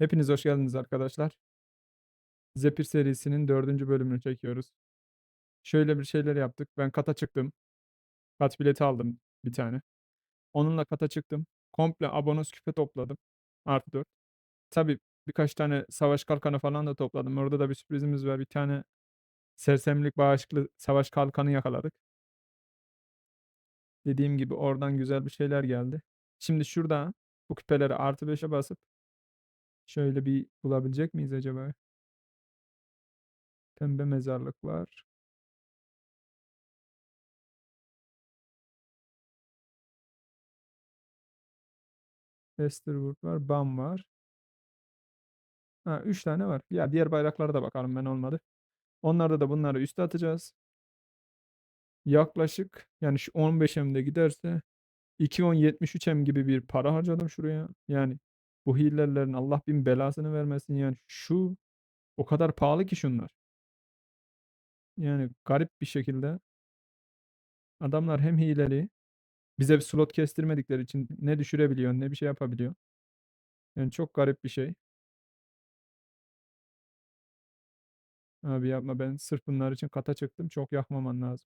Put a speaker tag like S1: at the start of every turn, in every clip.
S1: Hepiniz hoş geldiniz arkadaşlar. Zephyr serisinin dördüncü bölümünü çekiyoruz. Şöyle bir şeyler yaptık. Ben kata çıktım. Kat bileti aldım bir tane. Onunla kata çıktım. Komple abonos küpe topladım. Artı 4. Tabii birkaç tane savaş kalkanı falan da topladım. Orada da bir sürprizimiz var. Bir tane sersemlik bağışıklı savaş kalkanı yakaladık. Dediğim gibi oradan güzel bir şeyler geldi. Şimdi şurada bu küpeleri artı 5'e basıp şöyle bir bulabilecek miyiz acaba? Pembe mezarlık var. Westerwood var. Bam var. Ha 3 tane var. Ya diğer bayraklara da bakalım ben olmadı. Onlarda da bunları üste atacağız. Yaklaşık yani şu 15M'de giderse 2.10.73M gibi bir para harcadım şuraya. Yani bu hilelerin Allah bin belasını vermesin yani şu o kadar pahalı ki şunlar. Yani garip bir şekilde adamlar hem hileli bize bir slot kestirmedikleri için ne düşürebiliyor ne bir şey yapabiliyor. Yani çok garip bir şey. Abi yapma ben sırf bunlar için kata çıktım. Çok yakmaman lazım.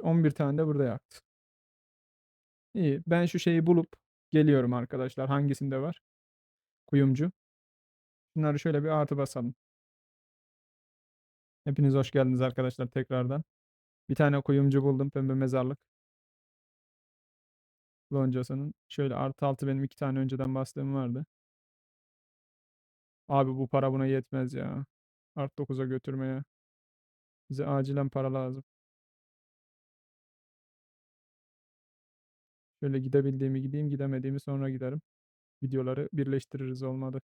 S1: Kaç? 11 tane de burada yaktı. İyi. Ben şu şeyi bulup geliyorum arkadaşlar. Hangisinde var? Kuyumcu. Bunları şöyle bir artı basalım. Hepiniz hoş geldiniz arkadaşlar tekrardan. Bir tane kuyumcu buldum. Pembe mezarlık. Loncasının. Şöyle artı altı benim iki tane önceden bastığım vardı. Abi bu para buna yetmez ya. Artı 9'a götürmeye. Bize acilen para lazım. Şöyle gidebildiğimi gideyim, gidemediğimi sonra giderim. Videoları birleştiririz olmadı.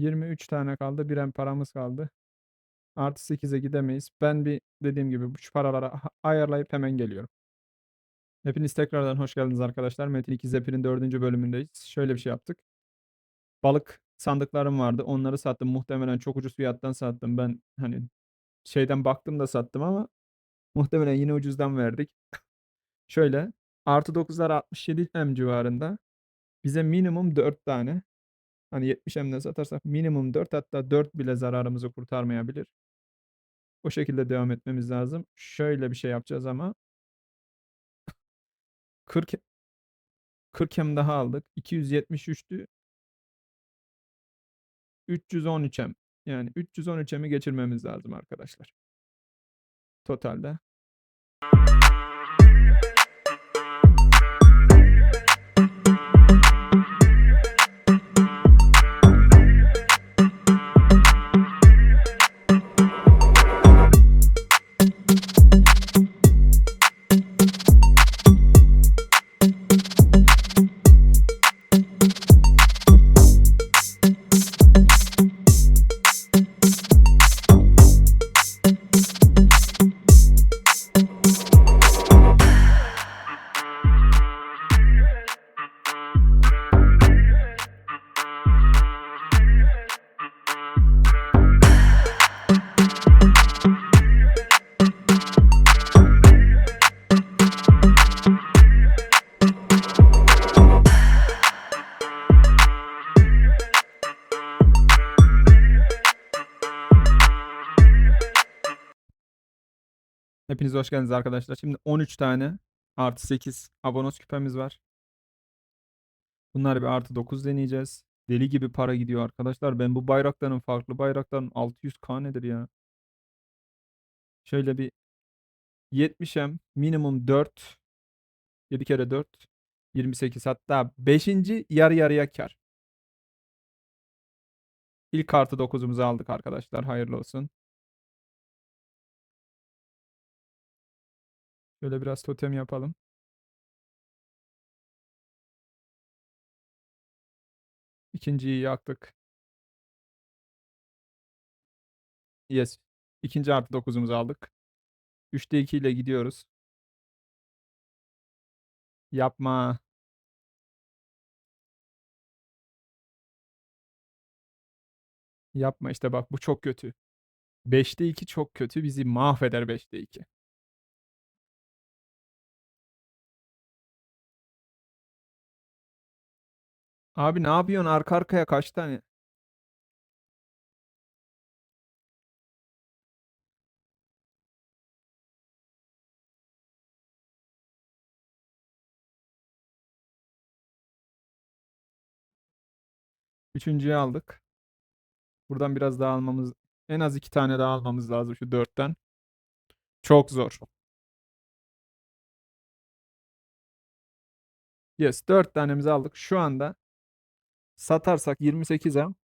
S1: 23 tane kaldı. 1M paramız kaldı. Artı 8'e gidemeyiz. Ben bir dediğim gibi şu paraları ayarlayıp hemen geliyorum. Hepiniz tekrardan hoş geldiniz arkadaşlar. Metin 2 Zephyr'in 4. bölümündeyiz. Şöyle bir şey yaptık. Balık sandıklarım vardı. Onları sattım. Muhtemelen çok ucuz fiyattan sattım. Ben hani şeyden baktım da sattım ama muhtemelen yine ucuzdan verdik. Şöyle artı 9'lar 67 M civarında. Bize minimum 4 tane. Hani 70 M'den satarsak minimum 4 hatta 4 bile zararımızı kurtarmayabilir. O şekilde devam etmemiz lazım. Şöyle bir şey yapacağız ama 40 40 M daha aldık. 273'tü. 313 M. Yani 313 M'i geçirmemiz lazım arkadaşlar. Totalde. Hepiniz hoş geldiniz arkadaşlar. Şimdi 13 tane artı 8 abonos küpemiz var. Bunları bir artı 9 deneyeceğiz. Deli gibi para gidiyor arkadaşlar. Ben bu bayrakların farklı bayrakların 600k nedir ya? Şöyle bir 70M minimum 4 7 kere 4 28 hatta 5. yarı yarıya kar. İlk artı 9'umuzu aldık arkadaşlar. Hayırlı olsun. Şöyle biraz totem yapalım. İkinciyi yaktık. Yes. İkinci artı 9'umuzu aldık. 3'te 2 ile gidiyoruz. Yapma. Yapma işte bak bu çok kötü. 5'te 2 çok kötü. Bizi mahveder 5'te 2. Abi ne yapıyorsun arka arkaya kaç tane? Üçüncüyü aldık. Buradan biraz daha almamız en az iki tane daha almamız lazım şu dörtten. Çok zor. Yes, 4 tanemizi aldık. Şu anda satarsak 28M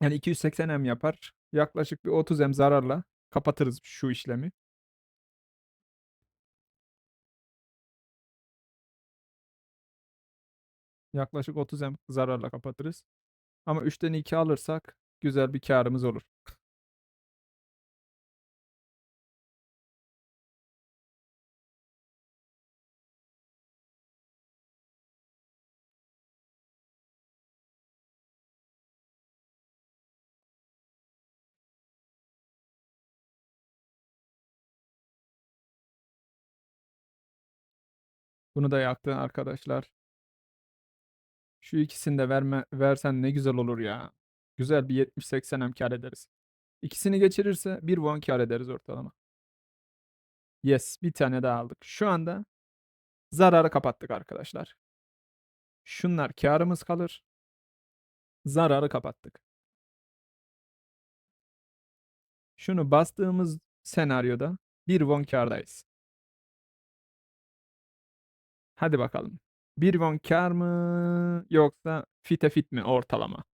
S1: yani 280M yapar. Yaklaşık bir 30M zararla kapatırız şu işlemi. Yaklaşık 30M zararla kapatırız. Ama 3'ten 2 alırsak güzel bir karımız olur. Bunu da yaktı arkadaşlar. Şu ikisini de verme, versen ne güzel olur ya. Güzel bir 70-80 hem kar ederiz. İkisini geçirirse bir won kar ederiz ortalama. Yes bir tane daha aldık. Şu anda zararı kapattık arkadaşlar. Şunlar karımız kalır. Zararı kapattık. Şunu bastığımız senaryoda bir won kardayız. Hadi bakalım. Bir von kar mı yoksa fite fit mi ortalama?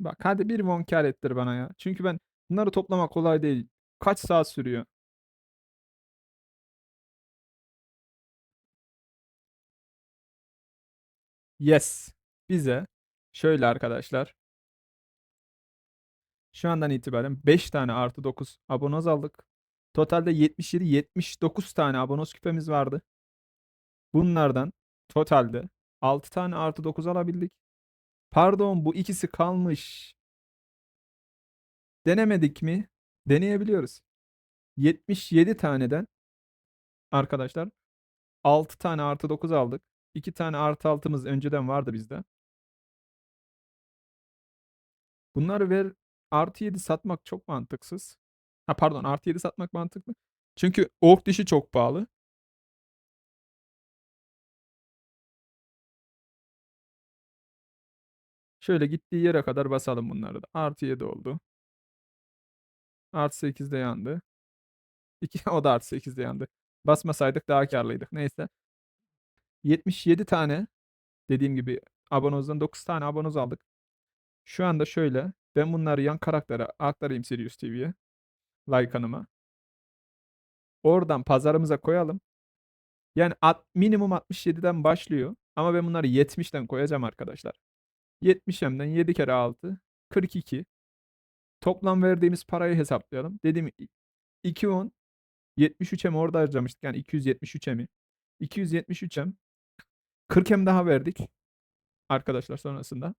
S1: Bak hadi bir von kar ettir bana ya. Çünkü ben bunları toplama kolay değil. Kaç saat sürüyor? Yes. Bize şöyle arkadaşlar. Şu andan itibaren 5 tane artı 9 abonoz aldık. Totalde 77-79 tane abonoz küpemiz vardı. Bunlardan totalde 6 tane artı 9 alabildik. Pardon bu ikisi kalmış. Denemedik mi? Deneyebiliyoruz. 77 taneden arkadaşlar 6 tane artı 9 aldık. 2 tane artı 6'mız önceden vardı bizde. Bunları ver artı 7 satmak çok mantıksız. Ha pardon artı 7 satmak mantıklı. Çünkü ork dişi çok pahalı. Şöyle gittiği yere kadar basalım bunları da. Artı 7 oldu. Artı 8 de yandı. 2 o da artı 8 de yandı. Basmasaydık daha karlıydık. Neyse. 77 tane dediğim gibi abonozdan 9 tane abonoz aldık. Şu anda şöyle. Ben bunları yan karaktere aktarayım Sirius TV'ye. Like hanıma. Oradan pazarımıza koyalım. Yani at, minimum 67'den başlıyor. Ama ben bunları 70'ten koyacağım arkadaşlar. 70'emden 7 kere 6 42. Toplam verdiğimiz parayı hesaplayalım. Dediğim 210 73'em orada harcamıştık. Yani 273'emi. 273'em 40'em daha verdik. Arkadaşlar sonrasında.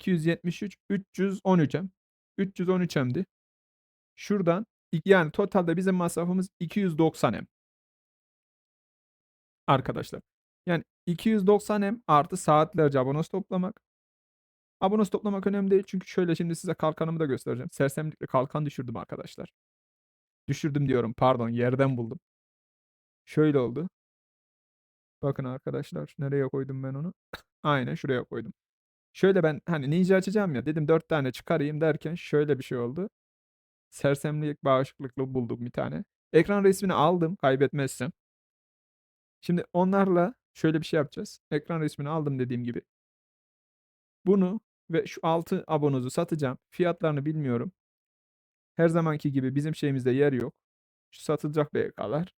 S1: 273 313'em. 313'emdi. Şuradan yani totalde bizim masrafımız 290'em. Arkadaşlar. Yani 290'em artı saatlerce abonos toplamak. Abonos toplamak önemli değil. Çünkü şöyle şimdi size kalkanımı da göstereceğim. Sersemlikle kalkan düşürdüm arkadaşlar. Düşürdüm diyorum pardon yerden buldum. Şöyle oldu. Bakın arkadaşlar nereye koydum ben onu? Aynen şuraya koydum. Şöyle ben hani ninja açacağım ya dedim 4 tane çıkarayım derken şöyle bir şey oldu. Sersemlik bağışıklıklı buldum bir tane. Ekran resmini aldım kaybetmezsem. Şimdi onlarla şöyle bir şey yapacağız. Ekran resmini aldım dediğim gibi. Bunu ve şu 6 abonozu satacağım. Fiyatlarını bilmiyorum. Her zamanki gibi bizim şeyimizde yer yok. Şu satılacak BK'lar.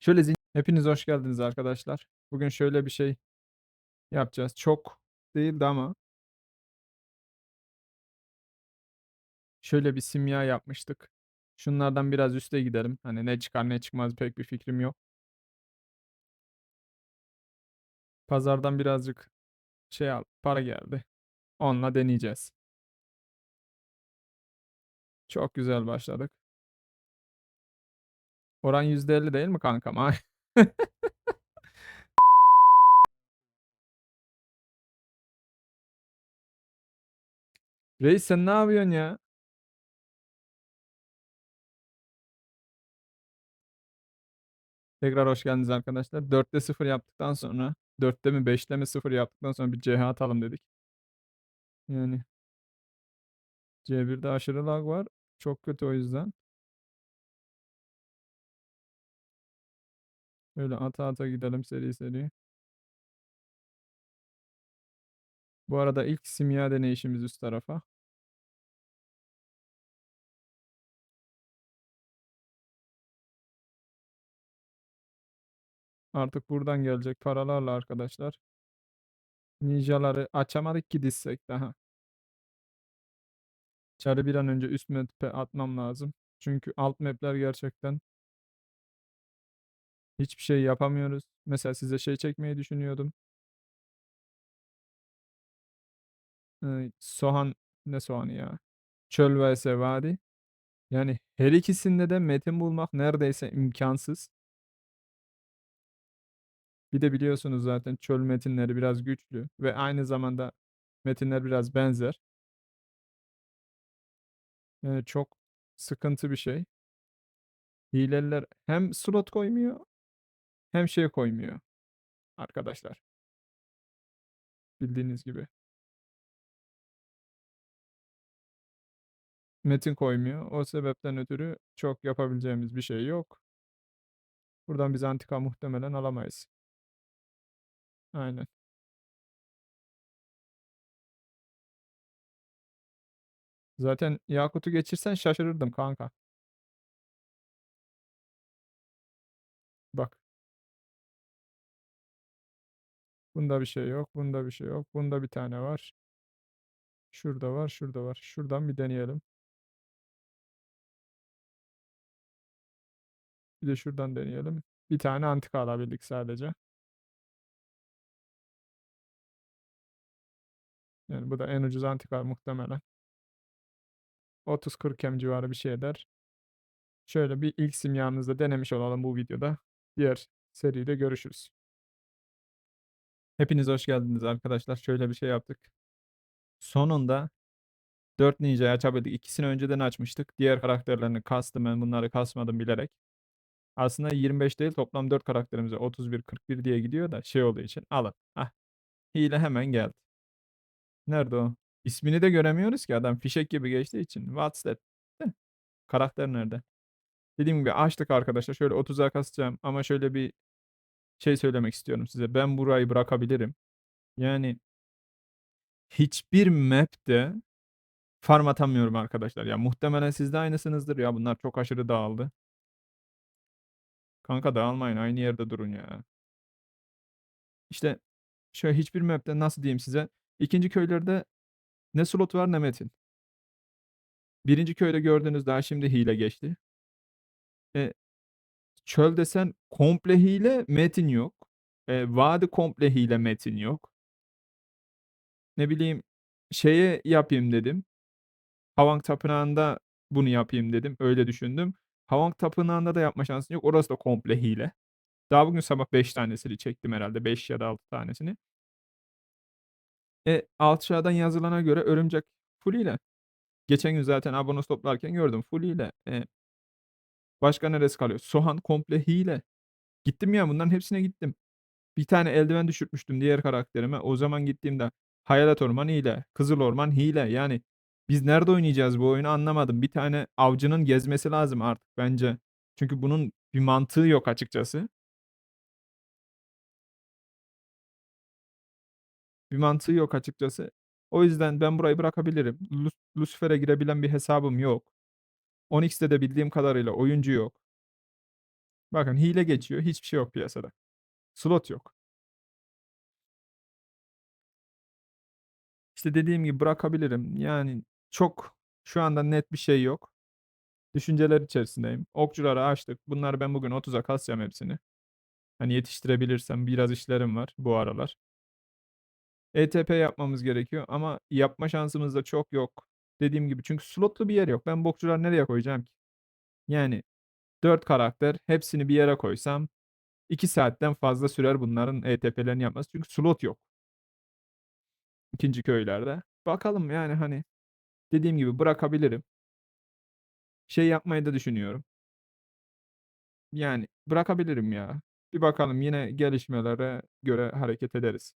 S1: Şöyle zin Hepiniz hoş geldiniz arkadaşlar. Bugün şöyle bir şey yapacağız. Çok değildi ama şöyle bir simya yapmıştık. Şunlardan biraz üste gidelim. Hani ne çıkar ne çıkmaz pek bir fikrim yok. Pazardan birazcık şey al, para geldi. Onunla deneyeceğiz. Çok güzel başladık. Oran %50 değil mi kankam? Reis sen ne yapıyorsun ya? Tekrar hoş geldiniz arkadaşlar. 4'te 0 yaptıktan sonra 4'te mi 5'te mi 0 yaptıktan sonra bir CH atalım dedik. Yani C1'de aşırı lag var. Çok kötü o yüzden. Böyle ata ata gidelim seri seri. Bu arada ilk simya deneyişimiz üst tarafa. Artık buradan gelecek paralarla arkadaşlar. Ninjaları açamadık ki dizsek daha. Çarı bir an önce üst map'e atmam lazım. Çünkü alt map'ler gerçekten hiçbir şey yapamıyoruz. Mesela size şey çekmeyi düşünüyordum. Ee, Soğan ne soğanı ya? Çöl vs Vadi. Yani her ikisinde de metin bulmak neredeyse imkansız. Bir de biliyorsunuz zaten çöl metinleri biraz güçlü ve aynı zamanda metinler biraz benzer. Yani çok sıkıntı bir şey. Hileliler hem slot koymuyor hem şey koymuyor arkadaşlar. Bildiğiniz gibi. Metin koymuyor. O sebepten ötürü çok yapabileceğimiz bir şey yok. Buradan biz antika muhtemelen alamayız. Aynen. Zaten Yakut'u geçirsen şaşırırdım kanka. Bak. Bunda bir şey yok, bunda bir şey yok. Bunda bir tane var. Şurada var, şurada var. Şuradan bir deneyelim. Bir de şuradan deneyelim. Bir tane antika alabildik sadece. Yani bu da en ucuz antika muhtemelen. 30-40 M civarı bir şey eder. Şöyle bir ilk simyamızda denemiş olalım bu videoda. Diğer seride görüşürüz. Hepiniz hoş geldiniz arkadaşlar. Şöyle bir şey yaptık. Sonunda 4 ninja'yı açabildik. İkisini önceden açmıştık. Diğer karakterlerini kastım ben bunları kasmadım bilerek. Aslında 25 değil toplam 4 karakterimize 31 41 diye gidiyor da şey olduğu için alın. Ah. Hile hemen geldi. Nerede o? İsmini de göremiyoruz ki adam fişek gibi geçtiği için. What's that? Heh. Karakter nerede? Dediğim gibi açtık arkadaşlar. Şöyle 30'a kasacağım ama şöyle bir şey söylemek istiyorum size. Ben burayı bırakabilirim. Yani hiçbir map'te farm atamıyorum arkadaşlar. Ya muhtemelen siz de aynısınızdır ya. Bunlar çok aşırı dağıldı. Kanka dağılmayın. Aynı yerde durun ya. İşte şöyle hiçbir map'te nasıl diyeyim size. İkinci köylerde ne slot var ne metin. Birinci köyde gördüğünüz daha şimdi hile geçti. E, çöl desen komple hile metin yok. E, vadi komple hile metin yok. Ne bileyim şeye yapayım dedim. Havang Tapınağı'nda bunu yapayım dedim. Öyle düşündüm. Havang Tapınağı'nda da yapma şansın yok. Orası da komple hile. Daha bugün sabah 5 tanesini çektim herhalde. 5 ya da 6 tanesini. E, aşağıdan yazılana göre örümcek full hile. Geçen gün zaten abone toplarken gördüm full hile. E, başka neresi kalıyor? Soğan komple hile. Gittim ya bunların hepsine gittim. Bir tane eldiven düşürtmüştüm diğer karakterime. O zaman gittiğimde Hayalet Orman hile, Kızıl Orman hile. Yani biz nerede oynayacağız bu oyunu anlamadım. Bir tane avcının gezmesi lazım artık bence. Çünkü bunun bir mantığı yok açıkçası. Bir mantığı yok açıkçası. O yüzden ben burayı bırakabilirim. Lucifer'e girebilen bir hesabım yok. Onyx'te de bildiğim kadarıyla oyuncu yok. Bakın hile geçiyor. Hiçbir şey yok piyasada. Slot yok. İşte dediğim gibi bırakabilirim. Yani çok şu anda net bir şey yok. Düşünceler içerisindeyim. Okçuları açtık. Bunları ben bugün 30'a kasacağım hepsini. Hani yetiştirebilirsem biraz işlerim var bu aralar. ETP yapmamız gerekiyor ama yapma şansımız da çok yok. Dediğim gibi çünkü slotlu bir yer yok. Ben bokçuları nereye koyacağım ki? Yani 4 karakter hepsini bir yere koysam 2 saatten fazla sürer bunların ETP'lerini yapması. Çünkü slot yok. İkinci köylerde. Bakalım yani hani dediğim gibi bırakabilirim. Şey yapmayı da düşünüyorum. Yani bırakabilirim ya. Bir bakalım yine gelişmelere göre hareket ederiz.